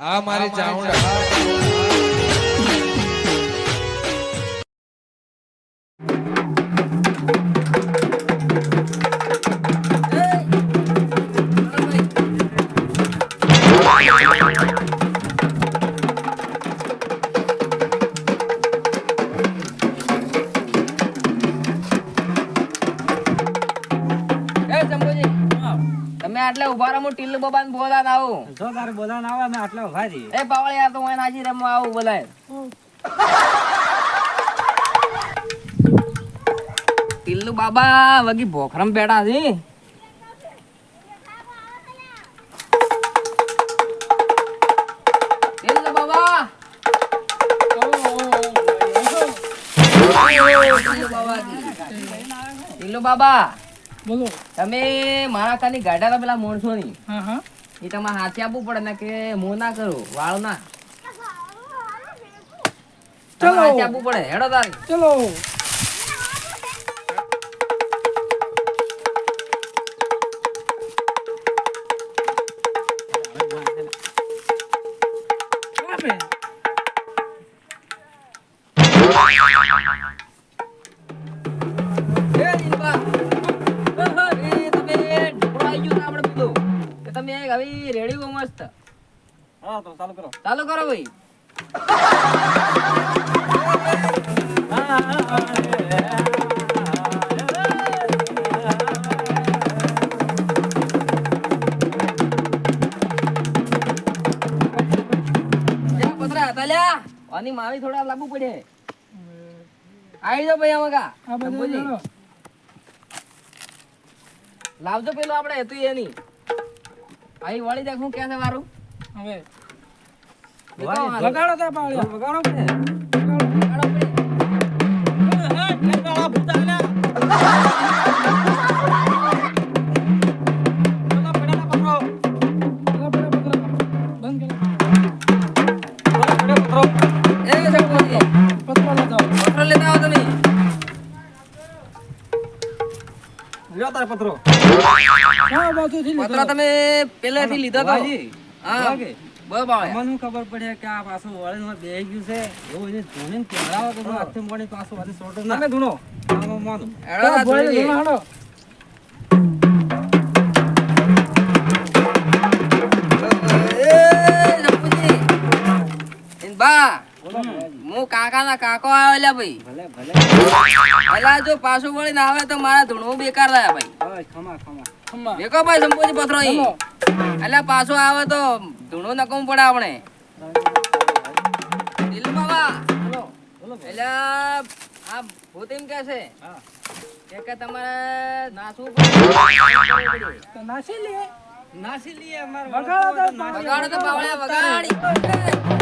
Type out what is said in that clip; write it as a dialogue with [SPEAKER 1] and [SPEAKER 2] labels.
[SPEAKER 1] આ મારી ચાઉંડા
[SPEAKER 2] આટલે ઊભા રહો હું ટીલ્લુ બોલા ના આવું.
[SPEAKER 3] જો તારે બોલા ના આવે આટલે ઊભા રહી
[SPEAKER 2] એ પાવળે યાર તો હું નાચી રમવા આવું બોલાય. ટીલ્લુ બાબા વગી ભોખરમ બેઠા છે. બાબા.
[SPEAKER 4] બોલો.
[SPEAKER 2] તમે મારા કાની તો પેલા માણસો ની
[SPEAKER 4] હા હા.
[SPEAKER 2] એ તમારે હાથે આપવું પડે ને કે મો ના કરું વાળ ના.
[SPEAKER 4] ચલો.
[SPEAKER 2] હાથે આપવું પડે હેડો તારી.
[SPEAKER 4] ચલો. આપે.
[SPEAKER 2] તમે હવે રેડી મસ્ત.
[SPEAKER 3] હા તો ચાલુ કરો.
[SPEAKER 2] ચાલુ કરો ભાઈ. માવી થોડા લાગુ પડે. આવી જાઓ ભાઈ આમાં.
[SPEAKER 4] ચલો.
[SPEAKER 2] લાવજો પેલો આપણે હતું એની. અહીં વળી દેખ હું ક્યાં છે મારું?
[SPEAKER 4] હવે. વગાડો તા પાળ્યો
[SPEAKER 3] વગાડો પડે
[SPEAKER 2] વગાડો પડે.
[SPEAKER 4] પત્રો લેતા આવો
[SPEAKER 2] તમે
[SPEAKER 3] લ્યો તારે પત્રો.
[SPEAKER 2] પત્રો તમે પહેલેથી લીધો તો. હા.
[SPEAKER 3] ખબર પડે કે આ પાછું બેહી ગયું છે. એવું એને ધૂણીને પાછું સોટો ના. તમે ધૂણો. માનું.
[SPEAKER 2] હેડો બા. હું કાકાના કાકો આવ્યો લ્યા ભાઈ.
[SPEAKER 3] ભલે ભલે.
[SPEAKER 2] જો પાછું વળીને આવે તો મારા ધૂણવું બેકાર રહ્યા ભાઈ.
[SPEAKER 3] ખમા ખમા.
[SPEAKER 2] દેખો ભાઈ સંપોજી પત્રો અહીં એટલે પાછો આવે તો ધૂણું નકવું પડે આપણે. દિલ બાબા. એટલે આ ભૂત એમ કે છે કે કે તમારે નાસવું પડે.
[SPEAKER 4] નાસી લે.
[SPEAKER 3] નાસી અમારે.
[SPEAKER 4] વગાડો તો
[SPEAKER 2] વગાડી.